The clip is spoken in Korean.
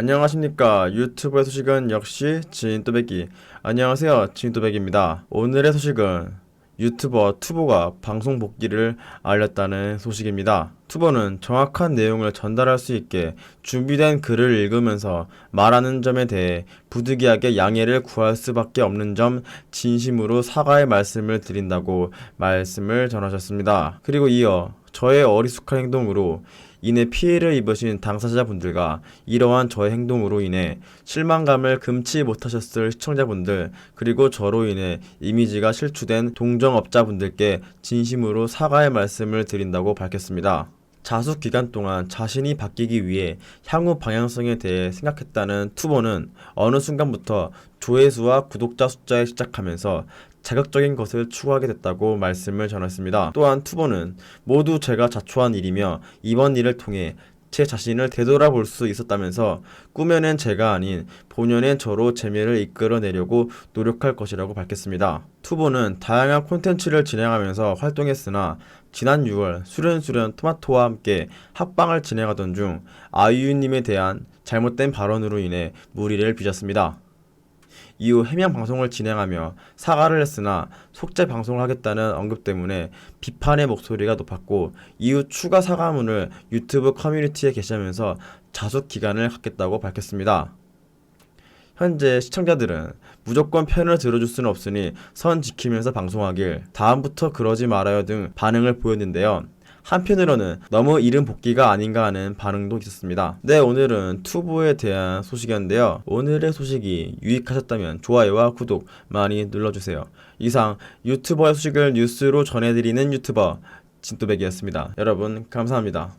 안녕하십니까. 유튜브의 소식은 역시 진또배기. 안녕하세요. 진또배기입니다. 오늘의 소식은 유튜버 투보가 방송 복귀를 알렸다는 소식입니다. 투보는 정확한 내용을 전달할 수 있게 준비된 글을 읽으면서 말하는 점에 대해 부득이하게 양해를 구할 수밖에 없는 점 진심으로 사과의 말씀을 드린다고 말씀을 전하셨습니다. 그리고 이어 저의 어리숙한 행동으로 인해 피해를 입으신 당사자분들과 이러한 저의 행동으로 인해 실망감을 금치 못하셨을 시청자분들 그리고 저로 인해 이미지가 실추된 동정업자분들께 진심으로 사과의 말씀을 드린다고 밝혔습니다. 자숙 기간 동안 자신이 바뀌기 위해 향후 방향성에 대해 생각했다는 투보는 어느 순간부터 조회수와 구독자 숫자에 시작하면서 자극적인 것을 추구하게 됐다고 말씀을 전했습니다. 또한 투보는 모두 제가 자초한 일이며 이번 일을 통해 제 자신을 되돌아볼 수 있었다면서 꾸며낸 제가 아닌 본연의 저로 재미를 이끌어내려고 노력할 것이라고 밝혔습니다. 투보는 다양한 콘텐츠를 진행하면서 활동했으나 지난 6월 수련수련 토마토와 함께 합방을 진행하던 중 아이유님에 대한 잘못된 발언으로 인해 무리를 빚었습니다. 이후 해명 방송을 진행하며 사과를 했으나 속죄 방송을 하겠다는 언급 때문에 비판의 목소리가 높았고 이후 추가 사과문을 유튜브 커뮤니티에 게시하면서 자숙 기간을 갖겠다고 밝혔습니다. 현재 시청자들은 무조건 편을 들어줄 수는 없으니 선 지키면서 방송하길 다음부터 그러지 말아요 등 반응을 보였는데요. 한편으로는 너무 이른 복귀가 아닌가 하는 반응도 있었습니다. 네, 오늘은 투보에 대한 소식이었는데요. 오늘의 소식이 유익하셨다면 좋아요와 구독 많이 눌러주세요. 이상 유튜버의 소식을 뉴스로 전해드리는 유튜버 진또백이었습니다. 여러분 감사합니다.